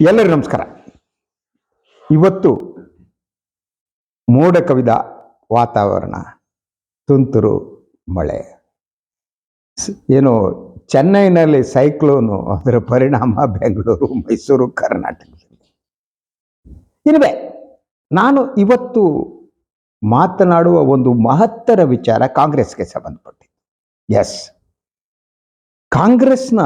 ಎಲ್ಲರಿಗೂ ನಮಸ್ಕಾರ. ಇವತ್ತು ಮೋಡ ಕವಿದ ವಾತಾವರಣ, ತುಂತುರು ಮಳೆ. ಏನು ಚೆನ್ನೈನಲ್ಲಿ ಸೈಕ್ಲೋನು ಅದರ ಪರಿಣಾಮ ಬೆಂಗಳೂರು, ಮೈಸೂರು, ಕರ್ನಾಟಕದಲ್ಲಿ. ಇರುವೆ ನಾನು ಇವತ್ತು ಮಾತನಾಡುವ ಒಂದು ಮಹತ್ತರ ವಿಚಾರ ಕಾಂಗ್ರೆಸ್ಗೆ ಸಂಬಂಧಪಟ್ಟಿದೆ ಎಸ್, ಕಾಂಗ್ರೆಸ್ನ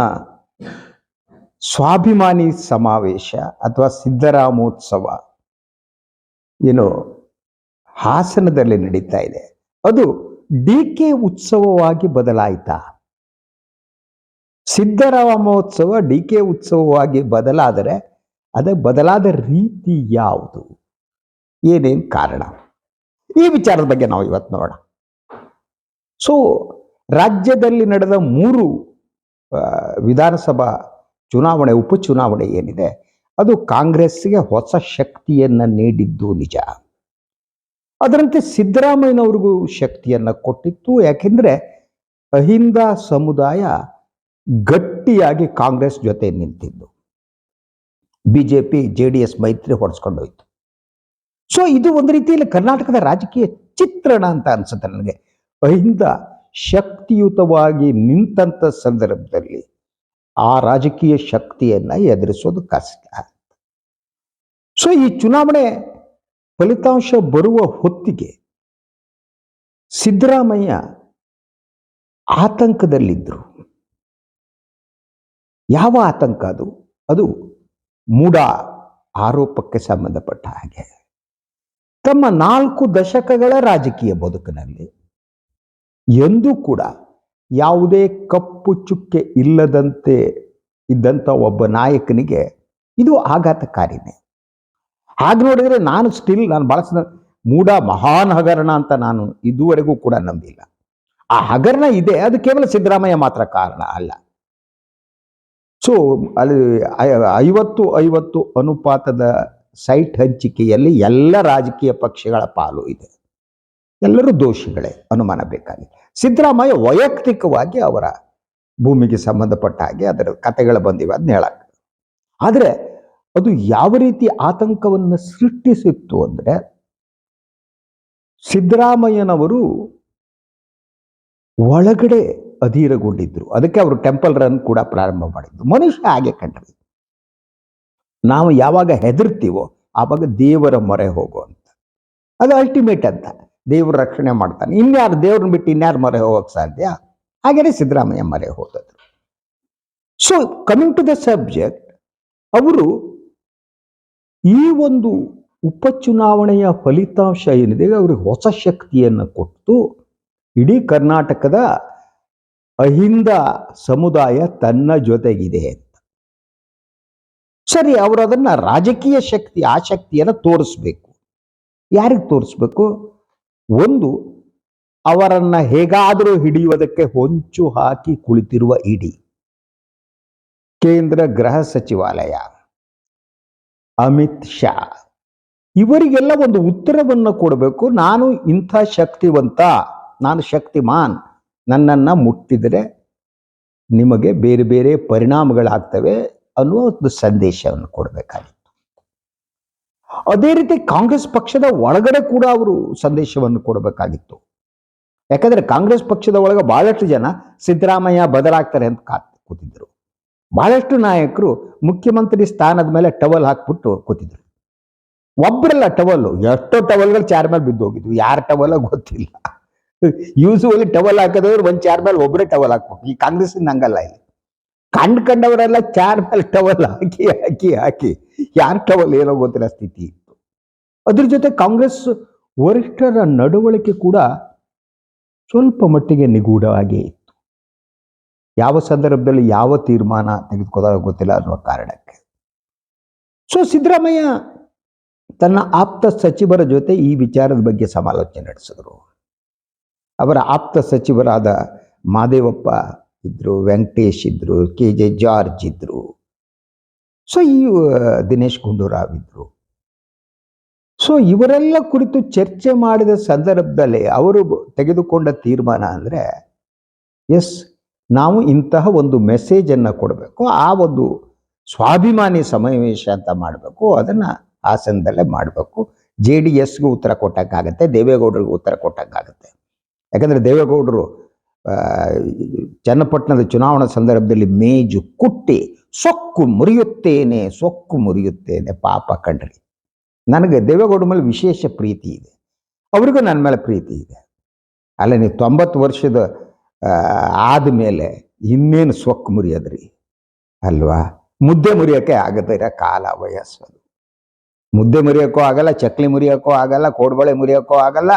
ಸ್ವಾಭಿಮಾನಿ ಸಮಾವೇಶ ಅಥವಾ ಸಿದ್ದರಾಮೋತ್ಸವ. ಏನು ಹಾಸನದಲ್ಲಿ ನಡೀತಾ ಇದೆ. ಅದು ಡಿ ಕೆ ಉತ್ಸವವಾಗಿ ಬದಲಾಯಿತಾ? ಸಿದ್ದರಾಮೋತ್ಸವ ಡಿ ಕೆ ಉತ್ಸವವಾಗಿ ಬದಲಾದರೆ ಅದ ಬದಲಾದ ರೀತಿ ಯಾವುದು? ಏನೇನು ಕಾರಣ? ಈ ವಿಚಾರದ ಬಗ್ಗೆ ನಾವು ಇವತ್ತು ನೋಡೋಣ. ಸೊ ರಾಜ್ಯದಲ್ಲಿ ನಡೆದ ಮೂರು ವಿಧಾನಸಭಾ ಚುನಾವಣೆ, ಉಪಚುನಾವಣೆ ಏನಿದೆ, ಅದು ಕಾಂಗ್ರೆಸ್ಗೆ ಹೊಸ ಶಕ್ತಿಯನ್ನ ನೀಡಿದ್ದು ನಿಜ. ಅದರಂತೆ ಸಿದ್ದರಾಮಯ್ಯನವ್ರಿಗೂ ಶಕ್ತಿಯನ್ನು ಕೊಟ್ಟಿತ್ತು. ಯಾಕೆಂದರೆ ಅಹಿಂದ ಸಮುದಾಯ ಗಟ್ಟಿಯಾಗಿ ಕಾಂಗ್ರೆಸ್ ಜೊತೆ ನಿಂತಿದ್ದು. B J P J D S ಮೈತ್ರಿ ಹೊಡೆಸ್ಕೊಂಡೋಯ್ತು ಸೊ ಇದು ಒಂದು ರೀತಿಯಲ್ಲಿ ಕರ್ನಾಟಕದ ರಾಜಕೀಯ ಚಿತ್ರಣ ಅಂತ ಅನಿಸುತ್ತೆ ನನಗೆ. ಅಹಿಂದ ಶಕ್ತಿಯುತವಾಗಿ ನಿಂತಂತ ಸಂದರ್ಭದಲ್ಲಿ ಆ ರಾಜಕೀಯ ಶಕ್ತಿಯನ್ನ ಎದುರಿಸೋದು ಕಷ್ಟ. ಸೊ ಈ ಚುನಾವಣೆ ಫಲಿತಾಂಶ ಬರುವ ಹೊತ್ತಿಗೆ ಸಿದ್ದರಾಮಯ್ಯ ಆತಂಕದಲ್ಲಿದ್ದರು ಯಾವ ಆತಂಕ ಅದು? ಅದು ಮೂಡ ಆರೋಪಕ್ಕೆ ಸಂಬಂಧಪಟ್ಟ ಹಾಗೆ. ತಮ್ಮ ನಾಲ್ಕು ದಶಕಗಳ ರಾಜಕೀಯ ಬದುಕಿನಲ್ಲಿ ಎಂದೂ ಕೂಡ ಯಾವುದೇ ಕಪ್ಪು ಚುಕ್ಕೆ ಇಲ್ಲದಂತೆ ಇದ್ದಂಥ ಒಬ್ಬ ನಾಯಕನಿಗೆ ಇದು ಆಘಾತಕಾರಿನೇ. ಹಾಗೆ ನೋಡಿದರೆ ನಾನು ಸ್ಟಿಲ್ ನಾನು ಬಳಸಿದ ಮೂಢ ಮಹಾನ್ ಹಗರಣ ಅಂತ ನಾನು ಇದುವರೆಗೂ ಕೂಡ ನಂಬಿಲ್ಲ. ಆ ಹಗರಣ ಇದೆ, ಅದು ಕೇವಲ ಸಿದ್ದರಾಮಯ್ಯ ಮಾತ್ರ ಕಾರಣ ಅಲ್ಲ. ಸೊ ಅಲ್ಲಿ ಐವತ್ತು ಐವತ್ತು ಅನುಪಾತದ ಸೈಟ್ ಹಂಚಿಕೆಯಲ್ಲಿ ಎಲ್ಲ ರಾಜಕೀಯ ಪಕ್ಷಗಳ ಪಾಲು ಇದೆ. ಎಲ್ಲರೂ ದೋಷಿಗಳೇ ಅನುಮಾನ ಬೇಕಾಗಿಲ್ಲ ಸಿದ್ದರಾಮಯ್ಯ ವೈಯಕ್ತಿಕವಾಗಿ ಅವರ ಭೂಮಿಗೆ ಸಂಬಂಧಪಟ್ಟ ಹಾಗೆ ಅದರ ಕತೆಗಳು ಬಂದಿವೆ ಅದನ್ನ ಹೇಳಕ್. ಆದರೆ ಅದು ಯಾವ ರೀತಿ ಆತಂಕವನ್ನು ಸೃಷ್ಟಿಸಿತ್ತು ಅಂದರೆ ಸಿದ್ದರಾಮಯ್ಯನವರು ಒಳಗಡೆ ಅಧೀರಗೊಂಡಿದ್ರು. ಅದಕ್ಕೆ ಅವರು ಟೆಂಪಲ್ ರನ್ ಕೂಡ ಪ್ರಾರಂಭ ಮಾಡಿದ್ರು. ಮನುಷ್ಯ ಹಾಗೆ ಕಂಡ್ರಿ. ನಾವು ಯಾವಾಗ ಹೆದರ್ತೀವೋ ಆವಾಗ ದೇವರ ಮೊರೆ ಹೋಗೋ ಅಂತ ಅದು ಅಲ್ಟಿಮೇಟ್ ಅಂತ. ದೇವರು ರಕ್ಷಣೆ ಮಾಡ್ತಾನೆ. ಇನ್ಯಾರು ದೇವ್ರನ್ನ ಬಿಟ್ಟು ಇನ್ಯಾರು ಮರೆ ಹೋಗಕ್ಕೆ ಸಾಧ್ಯ? ಹಾಗೇನೆ ಸಿದ್ದರಾಮಯ್ಯ ಮರೆ ಹೋದದ್ರು so coming to the subject ಅವರು ಈ ಒಂದು ಉಪಚುನಾವಣೆಯ ಫಲಿತಾಂಶ ಏನಿದೆ, ಅವ್ರಿಗೆ ಹೊಸ ಶಕ್ತಿಯನ್ನು ಕೊಟ್ಟು ಇಡೀ ಕರ್ನಾಟಕದ ಅಹಿಂದ ಸಮುದಾಯ ತನ್ನ ಜೊತೆಗಿದೆ ಅಂತ. ಸರಿ, ಅವರು ಅದನ್ನ ರಾಜಕೀಯ ಶಕ್ತಿ, ಆ ಶಕ್ತಿಯನ್ನು ತೋರಿಸ್ಬೇಕು. ಯಾರಿಗೆ ತೋರಿಸ್ಬೇಕು? ಒಂದು, ಅವರನ್ನ ಹೇಗಾದರೂ ಹಿಡಿಯುವುದಕ್ಕೆ ಹೊಂಚು ಹಾಕಿ ಕುಳಿತಿರುವ ಇಡಿ. ಕೇಂದ್ರ ಗೃಹ ಸಚಿವಾಲಯ. ಅಮಿತ್ ಶಾ. ಇವರಿಗೆಲ್ಲ ಒಂದು ಉತ್ತರವನ್ನು ಕೊಡಬೇಕು. ನಾನು ಇಂಥ ಶಕ್ತಿವಂತ, ನಾನು ಶಕ್ತಿಮಾನ್, ನನ್ನನ್ನ ಮುಟ್ಟಿದರೆ ನಿಮಗೆ ಬೇರೆ ಬೇರೆ ಪರಿಣಾಮಗಳಾಗ್ತವೆ ಅನ್ನುವ ಒಂದು ಸಂದೇಶವನ್ನು ಕೊಡಬೇಕಾಗಿತ್ತು. ಅದೇ ರೀತಿ ಕಾಂಗ್ರೆಸ್ ಪಕ್ಷದ ಒಳಗಡೆ ಕೂಡ ಅವರು ಸಂದೇಶವನ್ನು ಕೊಡಬೇಕಾಗಿತ್ತು. ಯಾಕಂದ್ರೆ ಕಾಂಗ್ರೆಸ್ ಪಕ್ಷದ ಒಳಗೆ ಬಹಳಷ್ಟು ಜನ ಸಿದ್ದರಾಮಯ್ಯ ಬದಲಾಗ್ತಾರೆ ಅಂತ ಕಾತ್ ಕೂತಿದ್ರು. ಬಹಳಷ್ಟು ನಾಯಕರು ಮುಖ್ಯಮಂತ್ರಿ ಸ್ಥಾನದ ಮೇಲೆ ಟವಲ್ ಹಾಕ್ಬಿಟ್ಟು ಕೂತಿದ್ರು. ಒಬ್ಬರಲ್ಲ ಟವಲ್, ಎಷ್ಟೋ ಟವಲ್ಗಳು ಚಾರ್ ಮೇಲೆ ಬಿದ್ದು ಹೋಗಿದ್ವು. ಯಾರ ಟವಲ್ ಗೊತ್ತಿಲ್ಲ. ಯೂಸುವಲಿ ಟವಲ್ ಹಾಕಿದವ್ರು ಒಂದ್ ಚಾರ್ ಮೇಲೆ ಒಬ್ಬರೇ ಟವಲ್ ಹಾಕ್ಬೇಕು. ಈ ಕಾಂಗ್ರೆಸ್ ಹಂಗಲ್ಲ ಇಲ್ಲಿ. ಕಂಡ್ ಕಂಡವರೆಲ್ಲ ಚಾರ್ ಮೇಲೆ ಟವಲ್ ಹಾಕಿ ಹಾಕಿ ಹಾಕಿ. ಯಾರ ಟವಲ್ ಏನೋ ಗೊತ್ತಿಲ್ಲ ಸ್ಥಿತಿ ಇತ್ತು. ಅದ್ರ ಜೊತೆ ಕಾಂಗ್ರೆಸ್ ವರಿಷ್ಠರ ನಡವಳಿಕೆ ಕೂಡ ಸ್ವಲ್ಪ ಮಟ್ಟಿಗೆ ನಿಗೂಢವಾಗೇ ಇತ್ತು. ಯಾವ ಸಂದರ್ಭದಲ್ಲಿ ಯಾವ ತೀರ್ಮಾನ ತೆಗೆದುಕೋದಾಗ ಗೊತ್ತಿಲ್ಲ ಅನ್ನುವ ಕಾರಣಕ್ಕೆ. ಸೊ ಸಿದ್ದರಾಮಯ್ಯ ತನ್ನ ಆಪ್ತ ಸಚಿವರ ಜೊತೆ ಈ ವಿಚಾರದ ಬಗ್ಗೆ ಸಮಾಲೋಚನೆ ನಡೆಸಿದ್ರು. ಅವರ ಆಪ್ತ ಸಚಿವರಾದ ಮಾದೇವಪ್ಪ ಇದ್ರು, ವೆಂಕಟೇಶ್ ಇದ್ರು, ಕೆ ಜೆ ಜಾರ್ಜ್ ಇದ್ರು. ಸೊ ಈ ದಿನೇಶ್ ಗುಂಡೂರಾವ್ ಇದ್ದರು ಸೊ ಇವರೆಲ್ಲ ಕುರಿತು ಚರ್ಚೆ ಮಾಡಿದ ಸಂದರ್ಭದಲ್ಲಿ ಅವರು ತೆಗೆದುಕೊಂಡ ತೀರ್ಮಾನ ಅಂದ್ರೆ ಎಸ್ ನಾವು ಇಂತಹ ಒಂದು ಮೆಸೇಜ್ ಅನ್ನ ಕೊಡಬೇಕು, ಆ ಒಂದು ಸ್ವಾಭಿಮಾನಿ ಸಮಾವೇಶ ಅಂತ ಮಾಡಬೇಕು, ಅದನ್ನ ಹಾಸನದಲ್ಲೇ ಮಾಡಬೇಕು. ಜೆ ಡಿ ಎಸ್ಗೂ ಉತ್ತರ ಕೊಟ್ಟಕ್ಕಾಗತ್ತೆ ದೇವೇಗೌಡರಿಗೂ ಉತ್ತರ ಕೊಟ್ಟಂಗಾಗತ್ತೆ. ಯಾಕಂದ್ರೆ ದೇವೇಗೌಡರು ಚನ್ನಪಟ್ಟಣದ ಚುನಾವಣಾ ಸಂದರ್ಭದಲ್ಲಿ ಮೇಜು ಕುಟ್ಟಿ ಸೊಕ್ಕು ಮುರಿಯುತ್ತೇನೆ ಸೊಕ್ಕು ಮುರಿಯುತ್ತೇನೆ ಪಾಪ ಕಣ್ರಿ. ನನಗೆ ದೇವೇಗೌಡ ಮೇಲೆ ವಿಶೇಷ ಪ್ರೀತಿ ಇದೆ. ಅವರಿಗೂ ನನ್ನ ಮೇಲೆ ಪ್ರೀತಿ ಇದೆ. ಅಲ್ಲ, ನೀವು ತೊಂಬತ್ತು ವರ್ಷದ ಆದಮೇಲೆ ಇನ್ನೇನು ಸೊಕ್ಕು ಮುರಿಯೋದ್ರಿ? ಅಲ್ವಾ? ಮುದ್ದೆ ಮುರಿಯೋಕ್ಕೆ ಆಗದಿರ ಕಾಲ ವಯಸ್ಸು ಮುದ್ದೆ ಮುರಿಯೋಕ್ಕೂ ಆಗಲ್ಲ, ಚಕ್ಲಿ ಮುರಿಯೋಕ್ಕೂ ಆಗಲ್ಲ, ಕೋಡ್ಬಳೆ ಮುರಿಯೋಕ್ಕೂ ಆಗಲ್ಲ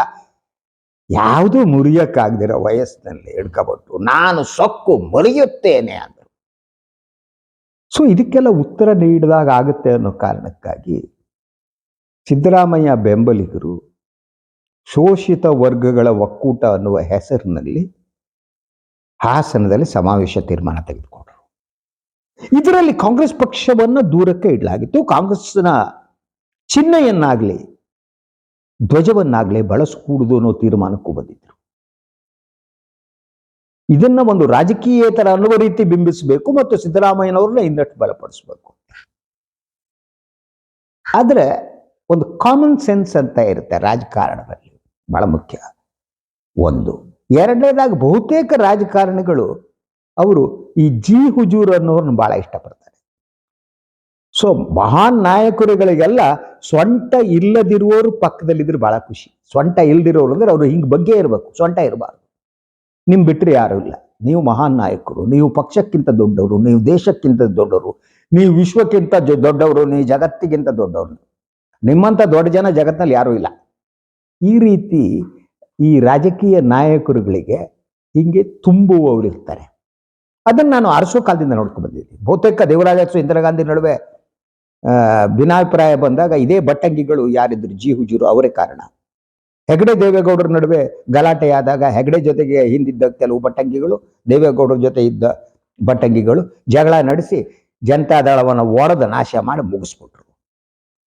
ಯಾವುದೂ ಮುರಿಯೋಕ್ಕಾಗದಿರೋ ವಯಸ್ಸಿನಲ್ಲಿ ಹಿಡ್ಕೊಬಿಟ್ಟು, ನಾನು ಸೊಕ್ಕು ಮುರಿಯುತ್ತೇನೆ ಅಂದರು. ಸೊ ಇದಕ್ಕೆಲ್ಲ ಉತ್ತರ ನೀಡಿದಾಗ ಆಗುತ್ತೆ ಅನ್ನೋ ಕಾರಣಕ್ಕಾಗಿ ಸಿದ್ದರಾಮಯ್ಯ ಬೆಂಬಲಿಗರು ಶೋಷಿತ ವರ್ಗಗಳ ಒಕ್ಕೂಟ ಅನ್ನುವ ಹೆಸರಿನಲ್ಲಿ ಹಾಸನದಲ್ಲಿ ಸಮಾವೇಶ ತೀರ್ಮಾನ ತೆಗೆದುಕೊಂಡರು. ಇದರಲ್ಲಿ ಕಾಂಗ್ರೆಸ್ ಪಕ್ಷವನ್ನು ದೂರಕ್ಕೆ ಇಡಲಾಗಿತ್ತು. ಕಾಂಗ್ರೆಸ್ನ ಚಿಹ್ನೆಯನ್ನಾಗಲಿ ಧ್ವಜವನ್ನಾಗಲಿ ಬಳಸಕೂಡುದು ಅನ್ನೋ ತೀರ್ಮಾನಕ್ಕೂ ಬಂದಿದ್ರು. ಇದನ್ನ ಒಂದು ರಾಜಕೀಯೇತರ ಅನ್ನುವ ರೀತಿ ಬಿಂಬಿಸಬೇಕು ಮತ್ತು ಸಿದ್ದರಾಮಯ್ಯನವ್ರನ್ನ ಇನ್ನಷ್ಟು ಬಲಪಡಿಸಬೇಕು. ಆದ್ರೆ ಒಂದು ಕಾಮನ್ ಸೆನ್ಸ್ ಅಂತ ಇರುತ್ತೆ ರಾಜಕಾರಣದಲ್ಲಿ, ಬಹಳ ಮುಖ್ಯ. ಒಂದು. ಎರಡನೇದಾಗಿ ಬಹುತೇಕ ರಾಜಕಾರಣಿಗಳು ಅವರು ಈ ಜಿ ಹುಜೂರ್ ಅನ್ನೋರನ್ನ ಬಹಳ ಇಷ್ಟಪಡ್ತಾರೆ. ಸೊ ಮಹಾನ್ ನಾಯಕರುಗಳಿಗೆಲ್ಲ ಸೊಂಟ ಇಲ್ಲದಿರುವವರು ಪಕ್ಕದಲ್ಲಿದ್ರೆ ಬಹಳ ಖುಷಿ. ಸೊಂಟ ಇಲ್ದಿರೋರು ಅಂದ್ರೆ ಅವರು ಹಿಂಗೆ ಬಗ್ಗೆ ಇರಬೇಕು. ಸೊಂಟ ಇರಬಾರ್ದು. ನಿಮ್ ಬಿಟ್ಟರೆ ಯಾರು ಇಲ್ಲ. ನೀವು ಮಹಾನ್ ನಾಯಕರು, ನೀವು ಪಕ್ಷಕ್ಕಿಂತ ದೊಡ್ಡವರು, ನೀವು ದೇಶಕ್ಕಿಂತ ದೊಡ್ಡವರು, ನೀವು ವಿಶ್ವಕ್ಕಿಂತ ದೊಡ್ಡವರು, ನೀವು ಜಗತ್ತಿಗಿಂತ ದೊಡ್ಡವರು. ನಿಮ್ಮಂಥ ದೊಡ್ಡ ಜನ ಜಗತ್ತಿನಲ್ಲಿ ಯಾರೂ ಇಲ್ಲ. ಈ ರೀತಿ ಈ ರಾಜಕೀಯ ನಾಯಕರುಗಳಿಗೆ ಹಿಂಗೆ ತುಂಬುವವರು ಇರ್ತಾರೆ ಅದನ್ನು ನಾನು ಅರಸೋ ಕಾಲದಿಂದ ನೋಡ್ಕೊಂಡು ಬಂದಿದ್ದೀನಿ. ಬಹುತೇಕ ದೇವರಾಜ ಇಂದಿರಾ ಗಾಂಧಿ ನಡುವೆ ಭಿನ್ನಾಭಿಪ್ರಾಯ ಬಂದಾಗ ಇದೇ ಬಟ್ಟಂಗಿಗಳು ಯಾರಿದ್ರು ಜಿ ಹುಜೂರು ಅವರೇ ಕಾರಣ. ಹೆಗಡೆ ದೇವೇಗೌಡರ ನಡುವೆ ಗಲಾಟೆ ಆದಾಗ ಹೆಗಡೆ ಜೊತೆಗೆ ಹಿಂದಿದ್ದ ಕೆಲವು ಬಟ್ಟಂಗಿಗಳು ದೇವೇಗೌಡರ ಜೊತೆ ಇದ್ದ ಬಟ್ಟಂಗಿಗಳು ಜಗಳ ನಡೆಸಿ ಜನತಾದಳವನ್ನು ಒಡೆದು ನಾಶ ಮಾಡಿ ಮುಗಿಸ್ಬಿಟ್ರು.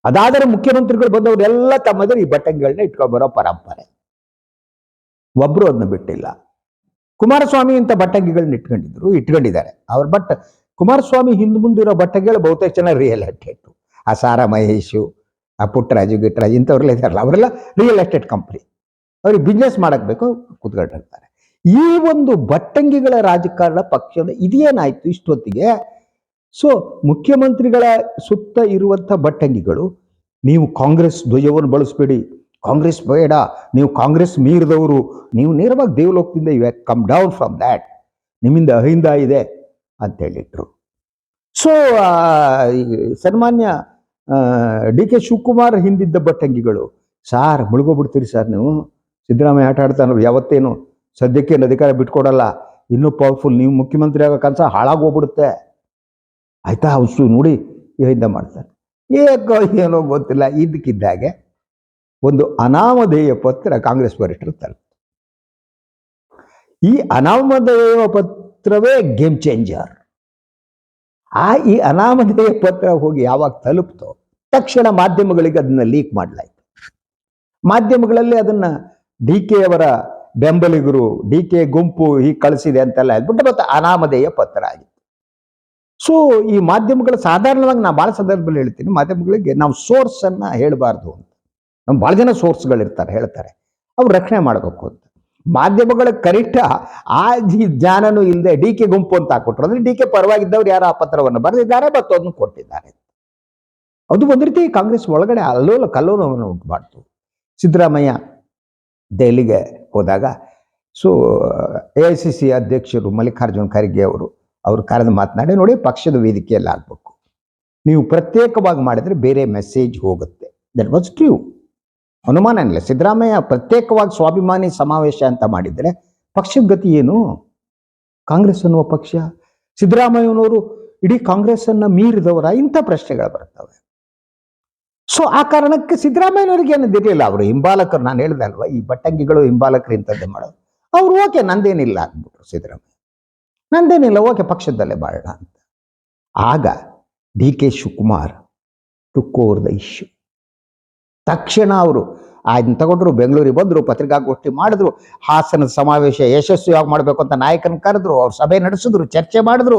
ಅದಾದರೆ ಮುಖ್ಯಮಂತ್ರಿಗಳು ಬಂದವರೆಲ್ಲ ತಮ್ಮದ್ರೆ ಈ ಬಟ್ಟಂಗಿಗಳನ್ನ ಇಟ್ಕೊಂಡು ಬರೋ ಪರಂಪರೆ. ಒಬ್ರು ಅದನ್ನ ಬಿಟ್ಟಿಲ್ಲ. ಕುಮಾರಸ್ವಾಮಿ ಅಂತ ಬಟ್ಟಂಗಿಗಳನ್ನ ಇಟ್ಕೊಂಡಿದ್ರು, ಇಟ್ಕೊಂಡಿದ್ದಾರೆ. ಅವ್ರ ಬಟ್ ಕುಮಾರಸ್ವಾಮಿ ಹಿಂದ್ ಮುಂದಿರೋ ಬಟ್ಟೆಗಳು ಬಹುತೇಕ ಜನ ರಿಯಲ್ ಎಸ್ಟೇಟ್ ಆ ಸಾರಾ ಮಹೇಶು, ಆ ಪುಟ್ಟರಾಜು ಗಿಟ್ಟರಾಜು ಇಂಥವ್ರೆಲ್ಲ ಇದಾರಲ್ಲ ಅವರೆಲ್ಲ ರಿಯಲ್ ಎಸ್ಟೇಟ್ ಕಂಪ್ನಿ ಅವ್ರಿಗೆ ಬಿಸ್ನೆಸ್ ಮಾಡಕ್ ಬೇಕು ಕೂತ್ಕೊಂಡಿರ್ತಾರೆ ಈ ಒಂದು ಬಟ್ಟಂಗಿಗಳ ರಾಜಕಾರಣ ಪಕ್ಷದ ಇದೇನಾಯ್ತು ಇಷ್ಟೊತ್ತಿಗೆ? ಸೊ ಮುಖ್ಯಮಂತ್ರಿಗಳ ಸುತ್ತ ಇರುವಂಥ ಬಟ್ಟಂಗಿಗಳು, ನೀವು ಕಾಂಗ್ರೆಸ್ ಧ್ವಜವನ್ನು ಬಳಸಬೇಡಿ. ಕಾಂಗ್ರೆಸ್ ಬೇಡ, ನೀವು ಕಾಂಗ್ರೆಸ್ ಮೀರಿದವರು, ನೀವು ನೇರವಾಗಿ ದೇವಲೋಕದಿಂದ ಇವೆ ಕಮ್ ಡೌನ್ ಫ್ರಮ್ ದ್ಯಾಟ್ ನಿಮ್ಮಿಂದ ಅಹಿಂದ ಇದೆ. ಅಂತ ಹೇಳಿಟ್ರು ಸೊ ಸನ್ಮಾನ್ಯ ಡಿ ಕೆ ಶಿವಕುಮಾರ್ ಹಿಂದಿದ್ದ ಬಟ್ಟಂಗಿಗಳು ಸಾರ್ ಮುಳುಗೋಗ್ಬಿಡ್ತೀರಿ ಸರ್ ನೀವು. ಸಿದ್ದರಾಮಯ್ಯ ಆಟ ಆಡ್ತಾನ ಯಾವತ್ತೇನು? ಸದ್ಯಕ್ಕೆ ಏನು ಅಧಿಕಾರ ಬಿಟ್ಕೊಡಲ್ಲ. ಇನ್ನೂ ಪವರ್ಫುಲ್ ನೀವು ಮುಖ್ಯಮಂತ್ರಿ ಆಗೋ ಕನಸ ಹಾಳಾಗೋಗ್ಬಿಡುತ್ತೆ. ಆಯ್ತಾ? ಅಷ್ಟು ನೋಡಿ. ಇದರಿಂದ ಮಾಡ್ತಾರೆ ಏಕೋ ಏನೋ ಗೊತ್ತಿಲ್ಲ. ಇದಕ್ಕಿದ್ದಾಗೆ ಒಂದು ಅನಾಮಧೇಯ ಪತ್ರ ಕಾಂಗ್ರೆಸ್ ವರಿಷ್ಠರು ತಲುಪಿತು ಈ ಅನಾಮಧೇಯ ಪತ್ರವೇ ಗೇಮ್ ಚೇಂಜರ್ ಆ ಈ ಅನಾಮಧೇಯ ಪತ್ರ ಹೋಗಿ ಯಾವಾಗ ತಲುಪ್ತೋ ತಕ್ಷಣ ಮಾಧ್ಯಮಗಳಿಗೆ ಅದನ್ನ ಲೀಕ್ ಮಾಡಲಾಯಿತು. ಮಾಧ್ಯಮಗಳಲ್ಲಿ ಅದನ್ನ ಡಿ ಕೆ ಅವರ ಬೆಂಬಲಿಗರು ಡಿ ಕೆ ಗುಂಪು ಹೀಗೆ ಕಳಿಸಿದೆ ಅಂತೆಲ್ಲ ಹೇಳ್ಬಿಟ್ಟು ಮತ್ತೆ ಅನಾಮಧೇಯ ಪತ್ರ ಆಗಿತ್ತು. ಸೊ ಈ ಮಾಧ್ಯಮಗಳು ಸಾಧಾರಣವಾಗಿ ನಾನು ಭಾಳ ಸಂದರ್ಭದಲ್ಲಿ ಹೇಳ್ತೀನಿ, ಮಾಧ್ಯಮಗಳಿಗೆ ನಾವು ಸೋರ್ಸ್ ಅನ್ನ ಹೇಳಬಾರ್ದು ಅಂತ. ನಮ್ಮ ಭಾಳ ಜನ ಸೋರ್ಸ್ಗಳಿರ್ತಾರೆ ಹೇಳ್ತಾರೆ. ಅವ್ರು ರಕ್ಷಣೆ ಮಾಡಬೇಕು ಅಂತ. ಮಾಧ್ಯಮಗಳ ಕನಿಷ್ಠ ಆ ಜ್ಞಾನನೂ ಇಲ್ಲದೆ ಡಿ ಕೆ ಗುಂಪು ಅಂತ ಹಾಕೊಟ್ರು ಅಂದ್ರೆ ಡಿ ಕೆ ಪರವಾಗಿದ್ದವ್ರು ಯಾರು ಆ ಪತ್ರವನ್ನು ಬರೆದಿದ್ದಾರೆ ಮತ್ತು ಅದನ್ನು ಕೊಟ್ಟಿದ್ದಾರೆ. ಅದು ಒಂದು ರೀತಿ ಕಾಂಗ್ರೆಸ್ ಒಳಗಡೆ ಅಲ್ಲೋಲ ಕಲ್ಲೋಲವನ್ನು ಉಂಟು ಮಾಡ್ತು ಸಿದ್ದರಾಮಯ್ಯ ದೆಹಲಿಗೆ ಹೋದಾಗ, so, A I C C ಅಧ್ಯಕ್ಷರು ಮಲ್ಲಿಕಾರ್ಜುನ್ ಖರ್ಗೆ ಅವರು ಅವರು ಕರೆದು ಮಾತನಾಡಿ, ನೋಡಿ, ಪಕ್ಷದ ವೇದಿಕೆಯಲ್ಲಿ ಆಗಬೇಕು ನೀವು ಪ್ರತ್ಯೇಕವಾಗಿ ಮಾಡಿದ್ರೆ ಬೇರೆ ಮೆಸೇಜ್ ಹೋಗುತ್ತೆ. ದಟ್ ವಾಸ್ ಟ್ರೂ ಅನುಮಾನ ಇಲ್ಲ ಸಿದ್ದರಾಮಯ್ಯ ಪ್ರತ್ಯೇಕವಾಗಿ ಸ್ವಾಭಿಮಾನಿ ಸಮಾವೇಶ ಅಂತ ಮಾಡಿದರೆ ಪಕ್ಷದ ಗತಿ ಏನು? ಕಾಂಗ್ರೆಸ್ ಅನ್ನುವ ಪಕ್ಷ? ಸಿದ್ದರಾಮಯ್ಯನವರು ಇಡೀ ಕಾಂಗ್ರೆಸ್ ಅನ್ನ ಮೀರಿದವರ ಇಂಥ ಪ್ರಶ್ನೆಗಳು ಬರ್ತವೆ. ಸೊ ಆ ಕಾರಣಕ್ಕೆ ಸಿದ್ದರಾಮಯ್ಯನವರಿಗೆ ಏನದಿರಲಿಲ್ಲ ಅವರು ಹಿಂಬಾಲಕರು, ನಾನು ಹೇಳ್ದೆ ಅಲ್ವಾ? ಈ ಬಟ್ಟಂಗಿಗಳು ಹಿಂಬಾಲಕರು ಇಂಥದ್ದೇ ಮಾಡೋದು. ಅವ್ರು ಓಕೆ, ನಂದೇನಿಲ್ಲ ಅಂದ್ಬಿಟ್ರು ಸಿದ್ದರಾಮಯ್ಯ. ನಂದೇನಿಲ್ಲ, ಓಕೆ, ಪಕ್ಷದಲ್ಲೇ ಬಾಳೋಣ ಅಂತ. ಆಗ D K Shivakumar took the issue ತಕ್ಷಣ ಅವರು ಅದನ್ನ ತಗೊಂಡ್ರು, ಬೆಂಗಳೂರಿಗೆ ಬಂದರು, ಪತ್ರಿಕಾಗೋಷ್ಠಿ ಮಾಡಿದ್ರು, ಹಾಸನದ ಸಮಾವೇಶ ಯಶಸ್ವಿಯಾಗಿ ಮಾಡಬೇಕು ಅಂತ ನಾಯಕನ ಕರೆದ್ರು, ಅವ್ರು ಸಭೆ ನಡೆಸಿದ್ರು, ಚರ್ಚೆ ಮಾಡಿದ್ರು,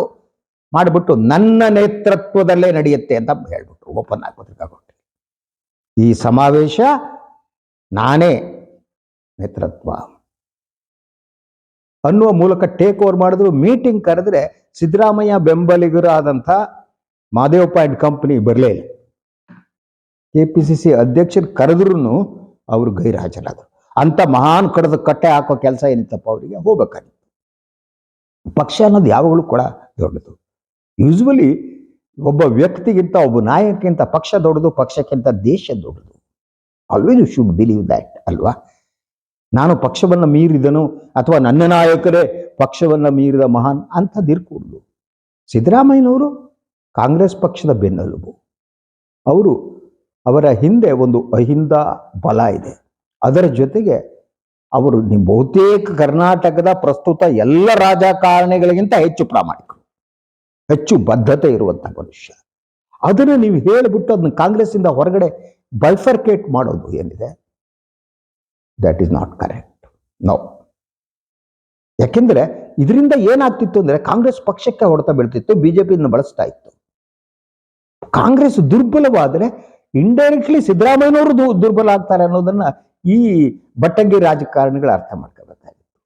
ಮಾಡಿಬಿಟ್ಟು ನನ್ನ ನೇತೃತ್ವದಲ್ಲೇ ನಡೆಯುತ್ತೆ ಅಂತ ಹೇಳ್ಬಿಟ್ರು ಓಪನ್ ಆಗಿ ಪತ್ರಿಕಾಗೋಷ್ಠಿ. ಈ ಸಮಾವೇಶ ನಾನೇ ನೇತೃತ್ವ. ಅನ್ನುವ ಮೂಲಕ ಟೇಕ್ ಓವರ್ ಮಾಡಿದ್ರು ಮೀಟಿಂಗ್ ಕರೆದ್ರೆ ಸಿದ್ದರಾಮಯ್ಯ ಬೆಂಬಲಿಗರಾದಂಥ ಮಾದೇವಪ್ಪ ಅಂಡ್ ಕಂಪನಿ ಬರಲೇ ಇಲ್ಲ. ಕೆ ಪಿ ಸಿ ಸಿ ಅಧ್ಯಕ್ಷರು ಕರೆದ್ರೂ ಅವರು ಗೈರ್ಹಾಜರಾದರು. ಅಂತ ಮಹಾನ್ ಕಡದ ಕಟ್ಟೆ ಹಾಕೋ ಕೆಲಸ ಏನಿತ್ತಪ್ಪ ಅವರಿಗೆ? ಹೋಗ್ಬೇಕಾಗಿತ್ತು. ಪಕ್ಷ ಅನ್ನೋದು ಯಾವಾಗಲೂ ಕೂಡ ದೊಡ್ಡದು. ಯೂಸ್ವಲಿ ಒಬ್ಬ ವ್ಯಕ್ತಿಗಿಂತ ಒಬ್ಬ ನಾಯಕಕ್ಕಿಂತ ಪಕ್ಷ ದೊಡ್ಡದು, ಪಕ್ಷಕ್ಕಿಂತ ದೇಶ ದೊಡ್ಡದು. Always you should believe that, ಅಲ್ವಾ? ನಾನು ಪಕ್ಷವನ್ನು ಮೀರಿದನು ಅಥವಾ ನನ್ನ ನಾಯಕರೇ ಪಕ್ಷವನ್ನು ಮೀರಿದ ಮಹಾನ್ ಅಂಥದ್ದಿರ್ಕೂಡ್ದು ಸಿದ್ದರಾಮಯ್ಯನವರು ಕಾಂಗ್ರೆಸ್ ಪಕ್ಷದ ಬೆನ್ನೆಲುಬು. ಅವರು ಅವರ ಹಿಂದೆ ಒಂದು ಅಹಿಂದ ಬಲ ಇದೆ. ಅದರ ಜೊತೆಗೆ ಅವರು ನಿಮ್ಮ ಬಹುತೇಕ ಕರ್ನಾಟಕದ ಪ್ರಸ್ತುತ ಎಲ್ಲ ರಾಜಕಾರಣಿಗಳಿಗಿಂತ ಹೆಚ್ಚು ಪ್ರಾಮಾಣಿಕರು. ಹೆಚ್ಚು ಬದ್ಧತೆ ಇರುವಂತ ಮನುಷ್ಯ. ಅದನ್ನು ನೀವು ಹೇಳಿಬಿಟ್ಟು ಅದನ್ನ ಕಾಂಗ್ರೆಸ್ಸಿಂದ ಹೊರಗಡೆ ಬೈಫರ್ಕೇಟ್ ಮಾಡೋದು ಏನಿದೆ? That is not correct no ಯಾಕೆಂದ್ರೆ ಇದರಿಂದ ಏನಾಗ್ತಿತ್ತು ಅಂದ್ರೆ ಕಾಂಗ್ರೆಸ್ ಪಕ್ಷಕ್ಕೆ ಹೊಡೆತ ಬೀಳ್ತಿತ್ತು ಬಿಜೆಪಿಯನ್ನು ಬಳಸ್ತಾ ಇತ್ತು. ಕಾಂಗ್ರೆಸ್ ದುರ್ಬಲವಾದರೆ ಇಂಡೈರೆಕ್ಟ್ಲಿ ಸಿದ್ದರಾಮಯ್ಯನವರು ದುರ್ಬಲ ಆಗ್ತಾರೆ ಅನ್ನೋದನ್ನ ಈ ಬಟ್ಟಂಗಿ ರಾಜಕಾರಣಿಗಳು ಅರ್ಥ ಮಾಡ್ಕೋಬೇಕಾಗಿತ್ತು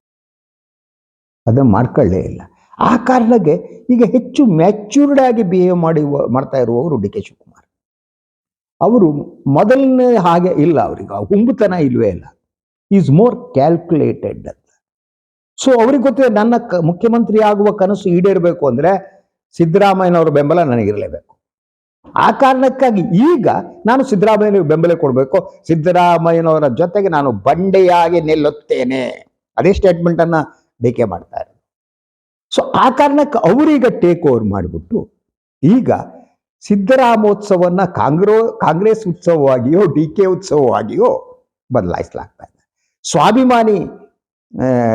ಅದನ್ನು ಮಾಡ್ಕೊಳ್ಳೇ ಇಲ್ಲ. ಆ ಕಾರಣಕ್ಕೆ ಈಗ ಹೆಚ್ಚು ಮ್ಯಾಚ್ಯೂರ್ಡ್ ಆಗಿ ಬಿಹೇವ್ ಮಾಡಿ ಮಾಡ್ತಾ ಇರುವವರು ಡಿ ಕೆ ಶಿವಕುಮಾರ್. ಅವರು ಮೊದಲನೇ ಹಾಗೆ ಇಲ್ಲ ಅವ್ರಿಗೆ. ಹುಂಬುತನ ಇಲ್ವೇ ಇಲ್ಲ. ಈಸ್ ಮೋರ್ ಕ್ಯಾಲ್ಕುಲೇಟೆಡ್ ಅಂತ ಸೊ ಅವ್ರಿಗೆ ಗೊತ್ತಿದೆ, ನನ್ನ ಮುಖ್ಯಮಂತ್ರಿ ಆಗುವ ಕನಸು ಈಡೇರಬೇಕು ಅಂದ್ರೆ ಸಿದ್ದರಾಮಯ್ಯನವರ ಬೆಂಬಲ ನನಗಿರಲೇಬೇಕು. ಆ ಕಾರಣಕ್ಕಾಗಿ ಈಗ ನಾನು ಸಿದ್ದರಾಮಯ್ಯನಿಗೆ ಬೆಂಬಲ ಕೊಡಬೇಕು. ಸಿದ್ದರಾಮಯ್ಯನವರ ಜೊತೆಗೆ ನಾನು ಬಂಡೆಯಾಗಿ ನಿಲ್ಲುತ್ತೇನೆ. ಅದೇ ಸ್ಟೇಟ್ಮೆಂಟ್ ಅನ್ನ ಡಿ ಕೆ ಮಾಡ್ತಾರೆ. ಸೊ ಆ ಕಾರಣಕ್ಕೆ ಅವರೀಗ ಟೇಕ್ ಓವರ್ ಮಾಡಿಬಿಟ್ಟು ಈಗ ಸಿದ್ದರಾಮೋತ್ಸವನ್ನ ಕಾಂಗ್ರೋ, ಕಾಂಗ್ರೆಸ್ ಉತ್ಸವವಾಗಿಯೋ, ಡಿ ಕೆ ಉತ್ಸವವಾಗಿಯೋ ಬದಲಾಯಿಸಲಾಗ್ತಾ ಇದೆ. ಸ್ವಾಭಿಮಾನಿ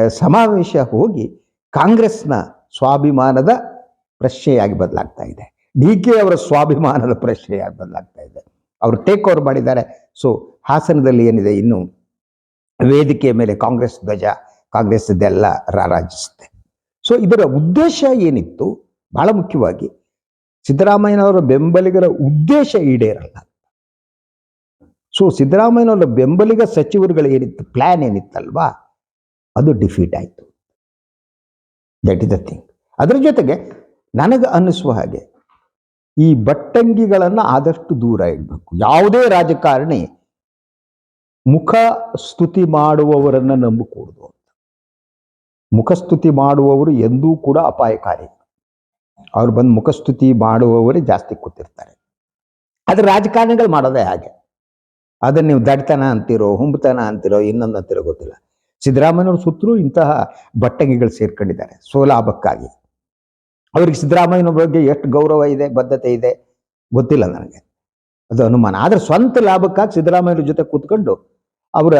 ಸಮಾವೇಶ ಹೋಗಿ ಕಾಂಗ್ರೆಸ್ನ ಸ್ವಾಭಿಮಾನದ ಪ್ರಶ್ನೆಯಾಗಿ ಬದಲಾಗ್ತಾ ಇದೆ. ಡಿ ಕೆ ಅವರ ಸ್ವಾಭಿಮಾನದ ಪ್ರಶ್ನೆಯಾಗಿ ಬದಲಾಗ್ತಾ ಇದೆ? ಅವರು ಟೇಕ್ ಓವರ್ ಮಾಡಿದ್ದಾರೆ. ಸೊ ಹಾಸನದಲ್ಲಿ ಏನಿದೆ? ಇನ್ನು ವೇದಿಕೆಯ ಮೇಲೆ ಕಾಂಗ್ರೆಸ್ ಧ್ವಜ ಕಾಂಗ್ರೆಸ್ ಇದೆಲ್ಲ ರಾರಾಜಿಸುತ್ತೆ. ಸೊ ಇದರ ಉದ್ದೇಶ ಏನಿತ್ತು? ಬಹಳ ಮುಖ್ಯವಾಗಿ ಸಿದ್ದರಾಮಯ್ಯನವರ ಬೆಂಬಲಿಗರ ಉದ್ದೇಶ ಈಡೇರಲ್ಲ ಸೊ ಸಿದ್ದರಾಮಯ್ಯನವರ ಬೆಂಬಲಿಗ ಸಚಿವರುಗಳು ಏನಿತ್ತು? ಪ್ಲಾನ್ ಏನಿತ್ತಲ್ವಾ? ಅದು ಡಿಫೀಟ್ ಆಯಿತು. ದಟ್ ಇಸ್ ದ ಥಿಂಗ್ ಅದರ ಜೊತೆಗೆ ನನಗೆ ಅನ್ನಿಸುವ ಹಾಗೆ ಈ ಬಟ್ಟಂಗಿಗಳನ್ನು ಆದಷ್ಟು ದೂರ ಇಡಬೇಕು. ಯಾವುದೇ ರಾಜಕಾರಣಿ ಮುಖ ಸ್ತುತಿ ಮಾಡುವವರನ್ನ ನಂಬಕೂಡದು ಅಂತ. ಮುಖಸ್ತುತಿ ಮಾಡುವವರು ಎಂದೂ ಕೂಡ ಅಪಾಯಕಾರಿ. ಅವ್ರು ಬಂದು ಮುಖಸ್ತುತಿ ಮಾಡುವವರೇ ಜಾಸ್ತಿ ಕೂತಿರ್ತಾರೆ. ಆದ್ರೆ ರಾಜಕಾರಣಿಗಳು ಮಾಡೋದೇ ಹಾಗೆ. ಅದನ್ನ ನೀವು ದಡ್ತನ ಅಂತಿರೋ, ಹುಂಬತನ ಅಂತಿರೋ, ಇನ್ನೊಂದು ಅಂತಿರೋ ಗೊತ್ತಿಲ್ಲ. ಸಿದ್ದರಾಮಯ್ಯವ್ರ ಸುತ್ತಲೂ ಇಂತಹ ಬಟ್ಟಂಗಿಗಳು ಸೇರ್ಕೊಂಡಿದ್ದಾರೆ, ಸ್ವಲಾಭಕ್ಕಾಗಿ. ಅವ್ರಿಗೆ ಸಿದ್ದರಾಮಯ್ಯನ ಬಗ್ಗೆ ಎಷ್ಟು ಗೌರವ ಇದೆ, ಬದ್ಧತೆ ಇದೆ ಗೊತ್ತಿಲ್ಲ ನನಗೆ. ಅದು ಅನುಮಾನ. ಆದರೆ ಸ್ವಂತ ಲಾಭಕ್ಕಾಗಿ ಸಿದ್ದರಾಮಯ್ಯನ ಜೊತೆ ಕೂತ್ಕೊಂಡು ಅವರ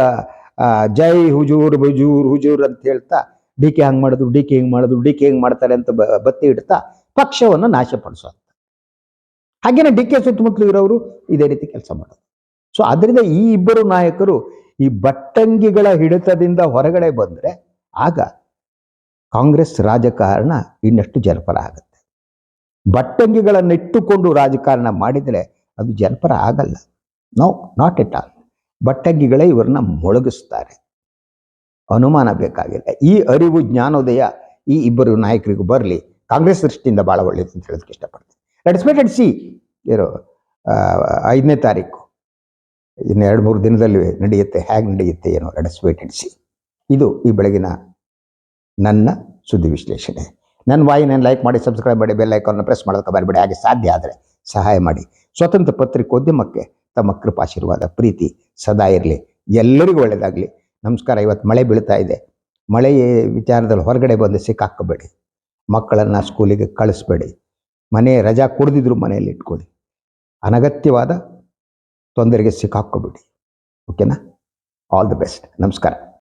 ಜೈ ಹುಜೂರ್ ಹುಜೂರ್ ಹುಜೂರ್ ಅಂತ ಹೇಳ್ತಾ ಡಿ ಕೆ ಹಂಗೆ ಮಾಡಿದ್ರು ಡಿ ಕೆ ಹಿಂಗೆ ಮಾಡಿದ್ರು ಡಿ ಕೆ ಹಿಂಗೆ ಮಾಡ್ತಾರೆ ಅಂತ ಬತ್ತಿ ಇಡ್ತಾ ಪಕ್ಷವನ್ನು ನಾಶಪಡಿಸುವಂತ. ಹಾಗೇನೆ ಡಿ ಕೆ ಸುತ್ತಮುತ್ತಲು ಇರೋರು ಇದೇ ರೀತಿ ಕೆಲಸ ಮಾಡೋದು. ಸೊ ಅದರಿಂದ ಈ ಇಬ್ಬರು ನಾಯಕರು ಈ ಬಟ್ಟಂಗಿಗಳ ಹಿಡಿತದಿಂದ ಹೊರಗಡೆ ಬಂದ್ರೆ ಆಗ ಕಾಂಗ್ರೆಸ್ ರಾಜಕಾರಣ ಇನ್ನಷ್ಟು ಜನಪರ ಆಗುತ್ತೆ. ಬಟ್ಟಂಗಿಗಳನ್ನು ಇಟ್ಟುಕೊಂಡು ರಾಜಕಾರಣ ಮಾಡಿದರೆ ಅದು ಜನಪರ ಆಗಲ್ಲ. ನೋ ನಾಟ್ ಎಟ್ ಆಲ್ ಬಟ್ಟಂಗಿಗಳೇ ಇವರನ್ನ ಮೊಳಗಿಸ್ತಾರೆ. ಅನುಮಾನ ಬೇಕಾಗಿಲ್ಲ. ಈ ಅರಿವು ಜ್ಞಾನೋದಯ ಈ ಇಬ್ಬರು ನಾಯಕರಿಗೂ ಬರಲಿ. ಕಾಂಗ್ರೆಸ್ ದೃಷ್ಟಿಯಿಂದ ಭಾಳ ಒಳ್ಳೆಯದು ಅಂತ ಹೇಳೋದಕ್ಕೆ ಇಷ್ಟಪಡ್ತೀನಿ. ಲೆಟ್ಸ್ ಮೇಟ್ ಸಿ ಏನು ಐದನೇ ತಾರೀಕು. ಇನ್ನು ಎರಡು ಮೂರು ದಿನದಲ್ಲಿ ನಡೆಯುತ್ತೆ. ಹೇಗೆ ನಡೆಯುತ್ತೆ ಏನೋ. ಸಿ ಇದು ಈ ಬೆಳಗಿನ ನನ್ನ ಸುದ್ದಿ ವಿಶ್ಲೇಷಣೆ. ನನ್ನ ವಾಹಿನಿಯನ್ನು ಲೈಕ್ ಮಾಡಿ, ಸಬ್ಸ್ಕ್ರೈಬ್ ಮಾಡಿ, ಬೆಲ್ ಐಕಾನ್ನ ಪ್ರೆಸ್ ಮಾಡೋದಕ್ಕೆ ಬರಬೇಡಿ. ಹಾಗೆ ಸಾಧ್ಯ ಆದರೆ ಸಹಾಯ ಮಾಡಿ. ಸ್ವತಂತ್ರ ಪತ್ರಿಕೋದ್ಯಮಕ್ಕೆ ತಮ್ಮ ಕೃಪಾಶೀರ್ವಾದ, ಪ್ರೀತಿ ಸದಾ ಇರಲಿ. ಎಲ್ಲರಿಗೂ ಒಳ್ಳೆಯದಾಗಲಿ ನಮಸ್ಕಾರ. ಇವತ್ತು ಮಳೆ ಬೀಳ್ತಾ ಇದೆ. ಮಳೆ ವಿಚಾರದಲ್ಲಿ ಹೊರಗಡೆ ಬಂದು ಸಿಕ್ಕಾಕ್ಕಬೇಡಿ. ಮಕ್ಕಳನ್ನು ಸ್ಕೂಲಿಗೆ ಕಳಿಸ್ಬೇಡಿ. ಮನೆ ರಜಾ ಕುಡಿದಿದ್ರು ಮನೆಯಲ್ಲಿ ಇಟ್ಕೊಳ್ಳಿ. ಅನಗತ್ಯವಾದ ತೊಂದರೆಗೆ ಸಿಕ್ಕಾಕ್ಕೋಬೇಡಿ. ಓಕೆನಾ ಆಲ್ ದಿ ಬೆಸ್ಟ್ ನಮಸ್ಕಾರ.